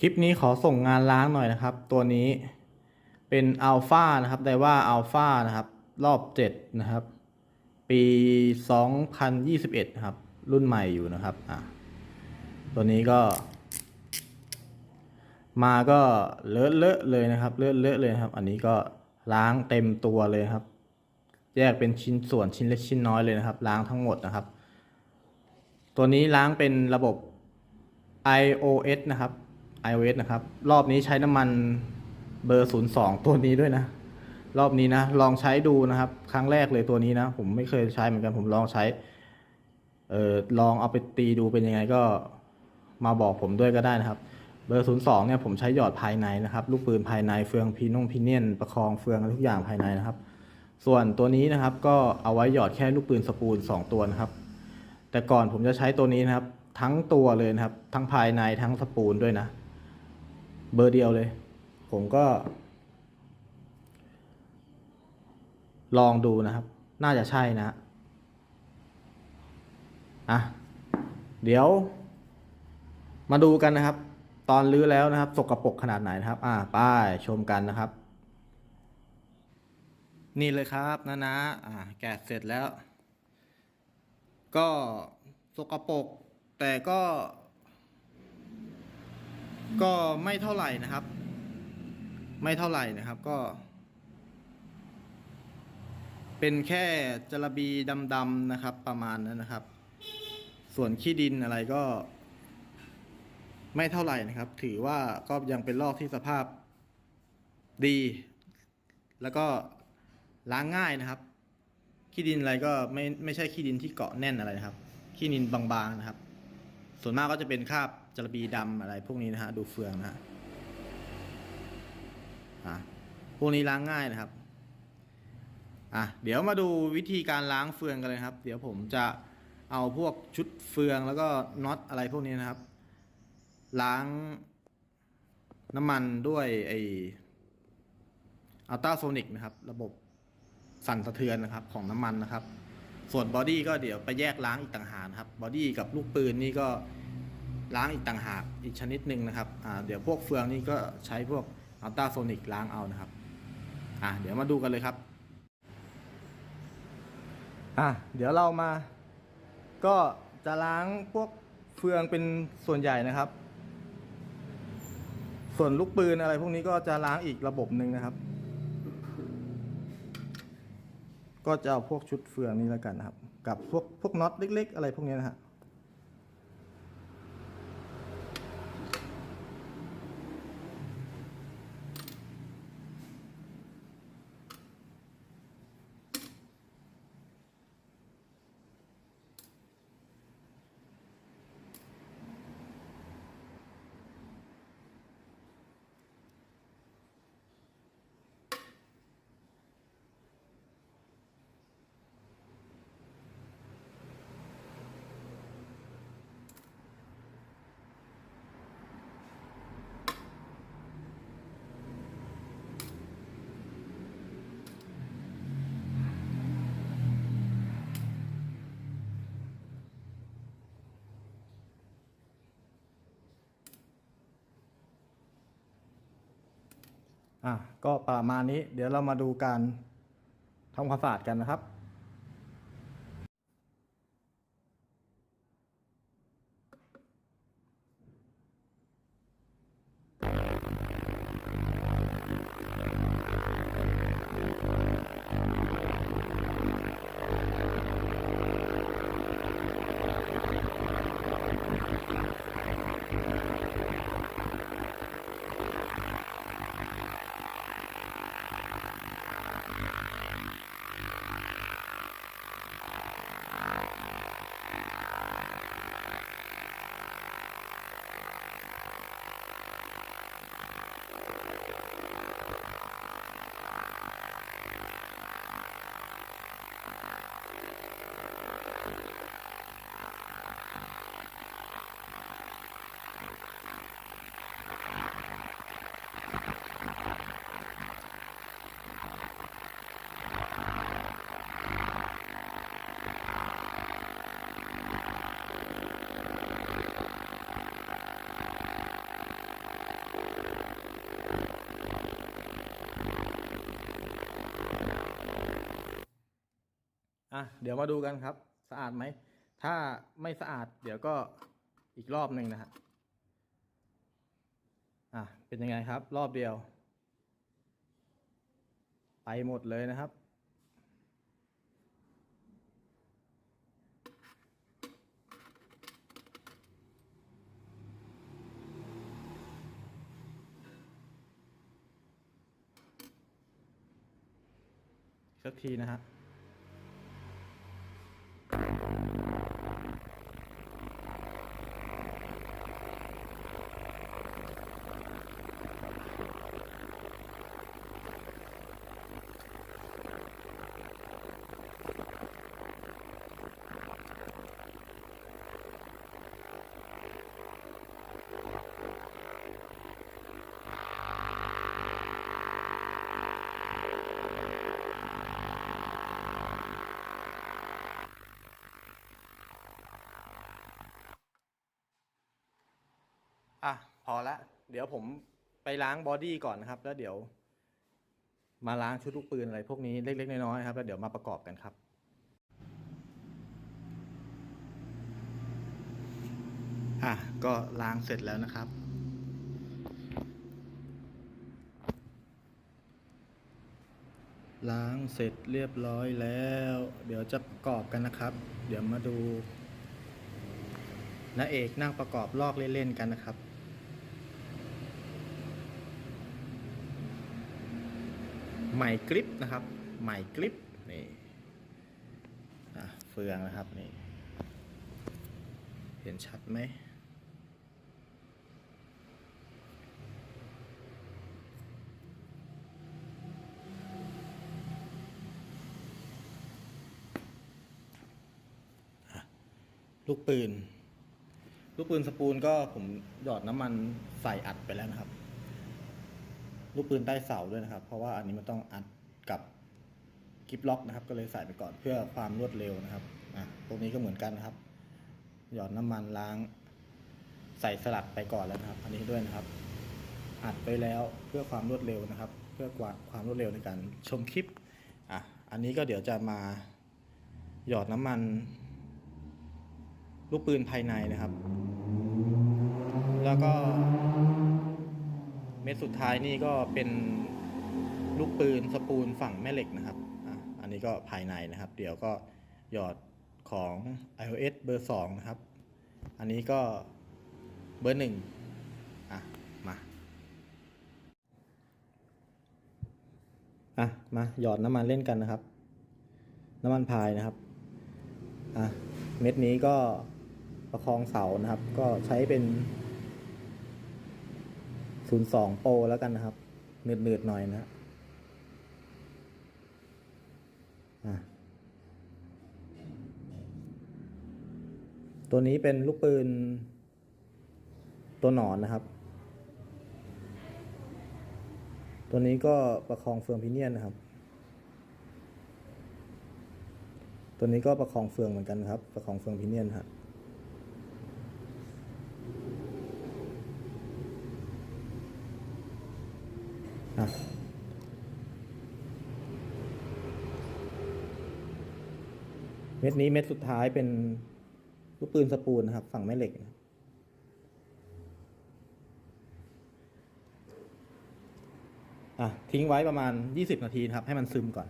คลิปนี้ขอส่งงานล้างหน่อยนะครับ ตัวนี้เป็นอัลฟานะครับไดว่าอัลฟานะครับ รอบ 7 นะครับ ปี 2021 นะครับ รุ่นใหม่อยู่นะครับอะตัวนี้ก็ มาก็เลอะเลอะเลยนะครับเลอะเลอะเลยครับ อันนี้ก็ล้างเต็มตัวเลยครับ แยกเป็นชิ้นส่วนชิ้นเล็กชิ้นน้อยเลยนะครับ ล้างทั้งหมดนะครับ ตัวนี้ล้างเป็นระบบ iOS นะครับ iOS นะครับ รอบนี้ใช้น้ำมันเบอร์ 02 ตัวนี้ด้วยนะ รอบนี้นะ ลองใช้ดูนะครับ ครั้งแรกเลยตัวนี้นะ ผมไม่เคยใช้เหมือนกัน ผมลองใช้ เออลองเอาไปตีดูเป็นยังไงก็มาบอกผมด้วยก็ได้นะครับ เบอร์ 02 เนี่ยผมใช้หยอดภายในนะครับ ลูกปืนภายในเฟืองพีนงพีเนียนประคองเฟืองทุกอย่างภายในนะครับ ส่วนตัวนี้นะครับ ก็เอาไว้หยอดแค่ลูกปืนสปูล 2 ตัวนะครับ แต่ก่อนผมจะใช้ตัวนี้นะครับ ทั้งตัวเลยนะครับ ทั้งภายในทั้งสปูลด้วยนะ เบอร์เดียวเลย ผมก็ ลองดูนะครับ น่าจะใช่นะอะเดี๋ยว มาดูกันนะครับ ตอนลื้อแล้วนะครับ สกรปรกขนาดไหนนะครับ อ่าป้ายชมกันนะครับ นี่เลยครับนะนะอ่าแกะเสร็จแล้ว ก็สกปรกแต่ก็ ก็ไม่เท่าไหร่นะครับ ไม่เท่าไหร่นะครับก็ เป็นแค่จระบีดำๆนะครับ ประมาณนั้นนะครับ ส่วนขี้ดินอะไรก็ ไม่เท่าไหร่นะครับ ถือว่าก็ยังเป็นลอกที่สภาพดี แล้วก็ล้างง่ายนะครับขี้ดินอะไรก็ไม่ไม่ใช่ขี้ดินที่เกาะแน่นอะไรนะครับขี้ดินบางๆนะครับ ส่วนมากก็จะเป็นคราบ จระบีดำอะไรพวกนี้นะฮะดูเฟืองนะฮะอะพวกนี้ล้างง่ายนะครับอะเดี๋ยวมาดูวิธีการล้างเฟืองกันเลยครับ เดี๋ยวผมจะเอาพวกชุดเฟืองแล้วก็น็อตอะไรพวกนี้นะครับ ล้างน้ำมันด้วยไออัลตราโซนิกนะครับ ระบบสั่นสะเทือนนะครับของน้ำมันนะครับ ส่วนบอดี้ก็เดี๋ยวไปแยกล้างอีกต่างหากครับบอดี้กับลูกปืนนี่ก็ ล้างอีกต่างหากอีกชนิดหนึ่งนะครับเดี๋ยวพวกเฟืองนี่ก็ใช้พวกอัลตราโซนิกล้างเอานะครับเดี๋ยวมาดูกันเลยครับอะเดี๋ยวเรามา ก็จะล้างพวกเฟืองเป็นส่วนใหญ่นะครับ ส่วนลูกปืนอะไรพวกนี้ก็จะล้างอีกระบบหนึ่งนะครับ ก็จะเอาพวกชุดเฟืองนี้แล้วกันนะครับ กับพวกพวกน็อตเล็ก ๆ อะไรพวกนี้นะฮะ อะก็ประมาณนี้เดี๋ยวเรามาดูการทำความสะอาดกันนะครับ เดี๋ยวมาดูกันครับ สะอาดไหม ถ้าไม่สะอาด เดี๋ยวก็อีกรอบหนึ่งนะฮะอะเป็นยังไงครับ รอบเดียว ไปหมดเลยนะครับสักทีนะฮะ อะพอละ เดี๋ยวผมไปล้างบอดี้ก่อนนะครับ แล้วเดี๋ยว มาล้างชุดลูกปืนอะไรพวกนี้เล็กๆน้อยๆครับ แล้วเดี๋ยวมาประกอบกันครับอะก็ล้างเสร็จแล้วนะครับ ล้างเสร็จเรียบร้อยแล้ว เดี๋ยวจะประกอบกันนะครับ เดี๋ยวมาดูน้าเอกนั่งประกอบลอกเล่นๆกันนะครับ ใหม่กริปนะครับใหม่กริปนี่เฟืองนะครับนี่เห็นชัดไหมลูกปืน ลูกปืนสปูลก็ผมหยอดน้ำมันใส่อัดไปแล้วนะครับ ลูกปืนใต้เสาด้วยนะครับ เพราะว่าอันนี้มันต้องอัดกับกิฟล็อกนะครับ ก็เลยใส่ไปก่อนเพื่อความรวดเร็วนะครับอะตรงนี้ก็เหมือนกันนะครับ หยอดน้ำมันล้าง ใส่สลัดไปก่อนแล้วนะครับ อันนี้ด้วยนะครับ อัดไปแล้วเพื่อความรวดเร็วนะครับ เพื่อความรวดเร็วในการชมคลิปอะอันนี้ก็เดี๋ยวจะมาหยอดน้ำมัน ลูกปืนภายในนะครับ แล้วก็ เม็ดสุดท้ายนี่ก็เป็นลูกปืนสปูลฝั่งแม่เหล็กนะครับอันนี้ก็ภายในนะครับ เดี๋ยวก็หยอดของ iOS เบอร์ 2 นะครับ อันนี้ก็เบอร์ 1 อะ มา อะ มาหยอดน้ำมันเล่นกันนะครับ น้ำมันพายนะครับ อะ เม็ดนี้ก็ประคองเสานะครับ ก็ใช้เป็น 02โปรแล้วกันนะครับเนืดๆหน่อยนะอะตัวนี้เป็นลูกปืน ตัวหนอนนะครับ ตัวนี้ก็ประคองเฟืองพิเนียนนะครับ ตัวนี้ก็ประคองเฟืองเหมือนกันครับ ประคองเฟืองพิเนียนครับ อะเม็ดนี้เม็ดสุดท้ายเป็นลูกปืนสปูลนะครับ ฝั่งแม่เหล็กนะอะทิ้งไว้ประมาณ 20 นาทีนะครับ ให้มันซึมก่อน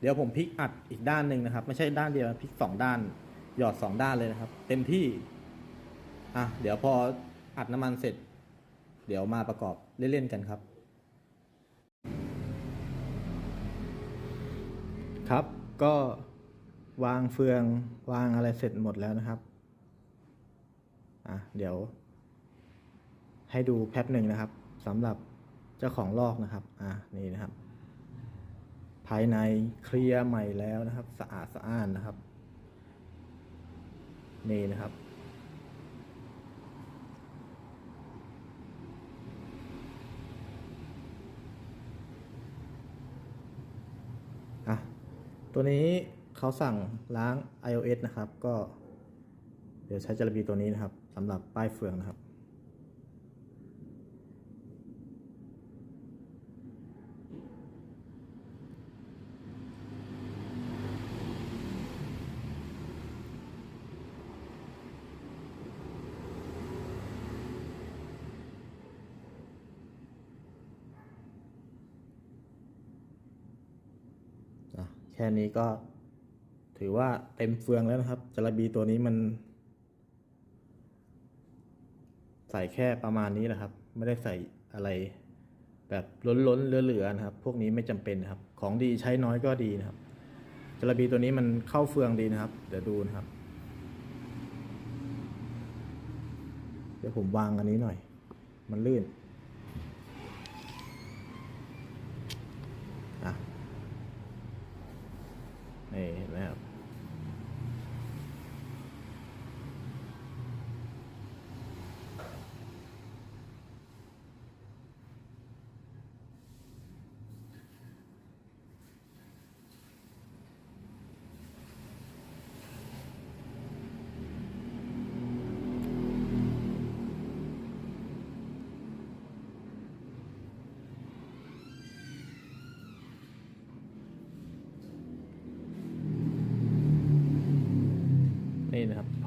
เดี๋ยวผมพลิกอัดอีกด้านหนึ่งนะครับ ไม่ใช่ด้านเดียวพลิกสองด้าน หยอดสองด้านเลยนะครับ เต็มที่ อะเดี๋ยวพออัดน้ำมันเสร็จ เดี๋ยวมาประกอบเล่นๆกันครับ ครับ ก็วางเฟืองวางอะไรเสร็จหมดแล้วนะครับอะเดี๋ยว ให้ดูแป๊บหนึ่งนะครับสำหรับเจ้าของลอกนะครับ อะนี่นะครับ ภายในเคลียร์ใหม่แล้วนะครับ สะอาดสะอ้านนะครับ นี่นะครับ อะ ตัวนี้เขาสั่งล้าง iOS นะครับ ก็ เดี๋ยวใช้จระบีตัวนี้นะครับสำหรับป้ายเฟืองนะครับ อ ค่นี้ก็ ถือว่าเต็มเฟืองแล้วนะครับจระบีตัวนี้มัน ใส่แค่ประมาณนี้แหละครับ ไม่ได้ใส่อะไรแบบล้นๆเหลือๆนะครับ พวกนี้ไม่จำเป็นนะครับ ของดีใช้น้อยก็ดีนะครับจระบีตัวนี้มันเข้าเฟืองดีนะครับ เดี๋ยวดูนะครับ เดี๋ยวผมวางอันนี้หน่อย มันลื่น อะ นี่เห็นไหมครับ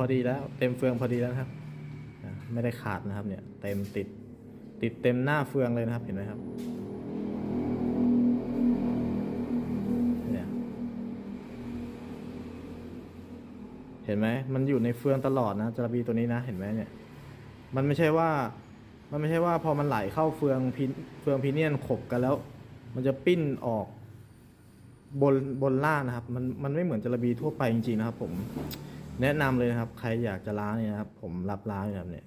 อดีแล้ว เต็มเฟืองพอดีแล้วครับ ไม่ได้ขาดนะครับเนี่ย เต็มติด ติดเต็มหน้าเฟืองเลยนะครับเห็นไหมครับเนี่ยเห็นไหมมันอยู่ในเฟืองตลอดนะจระบีตัวนี้นะ เห็นไหมเนี่ย มันไม่ใช่ว่า มันไม่ใช่ว่าพอมันไหลเข้าเฟืองพินเฟืองพีเนียนขบกันแล้ว มันจะปิ้นออกบนบนล่างนะครับ มันมันไม่เหมือนจระบีทั่วไปจริงๆนะครับ ผม แนะนำเลยนะครับ ใครอยากจะล้างเนี่ยนะครับ ผมรับล้างอยู่ครับเนี่ย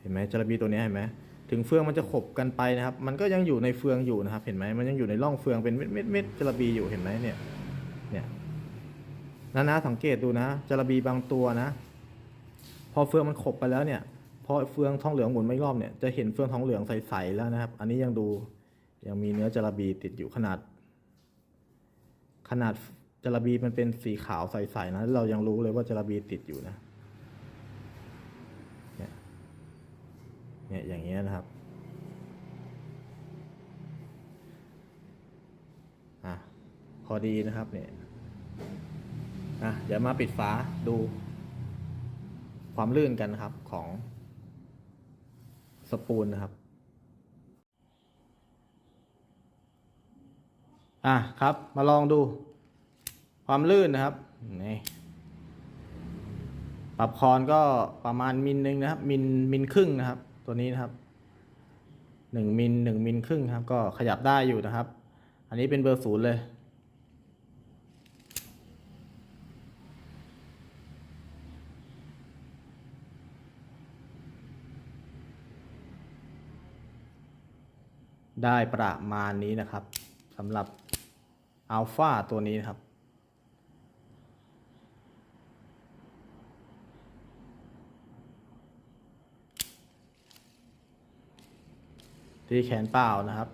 เห็นไหมจระบีตัวนี้เห็นไหมถึงเฟืองมันจะขบกันไปนะครับ มันก็ยังอยู่ในเฟืองอยู่นะครับ เห็นไหมมันยังอยู่ในร่องเฟืองเป็นเม็ดเม็ดเม็ดจระบีอยู่เห็นไหมเนี่ย เนี่ยนะนะสังเกตดูนะจระบีบางตัวนะ พอเฟืองมันขบไปแล้วเนี่ย พอเฟืองทองเหลืองหมุนไม่รอบเนี่ยจะเห็นเฟืองทองเหลืองใสๆแล้วนะครับ อันนี้ยังดูยังมีเนื้อจระบีติดอยู่ขนาด ขนาด จระบีมันเป็นสีขาวใสๆนะ เรายังรู้เลยว่าจระบีติดอยู่นะ เนี่ยเนี่ยอย่างเงี้ยนะครับ อะ พอดีนะครับเนี่ย อะ เดี๋ยวมาปิดฝาดูความลื่นกันนะครับของสปูนนะครับ อะครับ มาลองดู ความลื่นนะครับนี่ปรับคอนก็ประมาณมิลหนึ่งนะครับ มิลมิลครึ่งนะครับ ตัวนี้นะครับหนึ่งมิลหนึ่งมิลครึ่งครับ ก็ขยับได้อยู่นะครับ อันนี้เป็นเบอร์ศูนย์เลย ได้ประมาณนี้นะครับสำหรับอัลฟาตัวนี้นะครับ ที่แขนเปล่านะครับ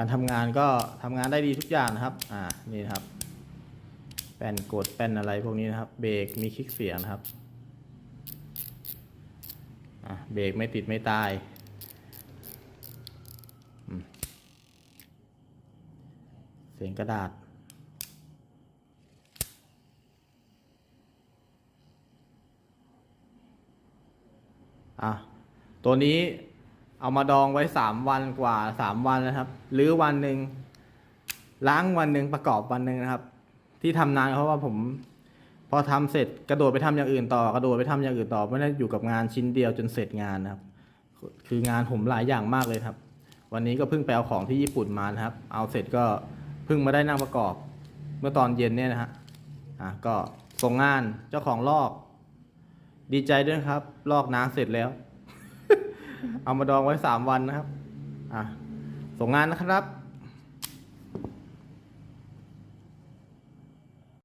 การทำงานก็ทำงานได้ดีทุกอย่างนะครับ อ่า นี่นะครับ แป้นกดแป้นอะไรพวกนี้นะครับ เบรกมีคลิกเสียงนะครับ อะเบรกไม่ติดไม่ตายเสียงกระดาษ อะตัวนี้เอามาดองไว้สามวันกว่าสามวันนะครับหรือวันหนึ่งล้างวันหนึ่งประกอบวันหนึ่งนะครับ ที่ทำนานเพราะว่าผม พอทำเสร็จกระโดดไปทำอย่างอื่นต่อกระโดดไปทำอย่างอื่นต่อไม่ได้อยู่กับงานชิ้นเดียวจนเสร็จงานนะครับ คืองานผมหลายอย่างมากเลยครับ วันนี้ก็เพิ่งไปเอาของที่ญี่ปุ่นมานะครับ เอาเสร็จก็เพิ่งมาได้นั่งประกอบ เมื่อตอนเย็นเนี่ยนะฮะอะก็ส่งงานเจ้าของลอก ดีใจด้วยนครับ ลอกน้ำเสร็จแล้ว เอามาดองไว้สามวันนะครับ อะส่งงานนะครับ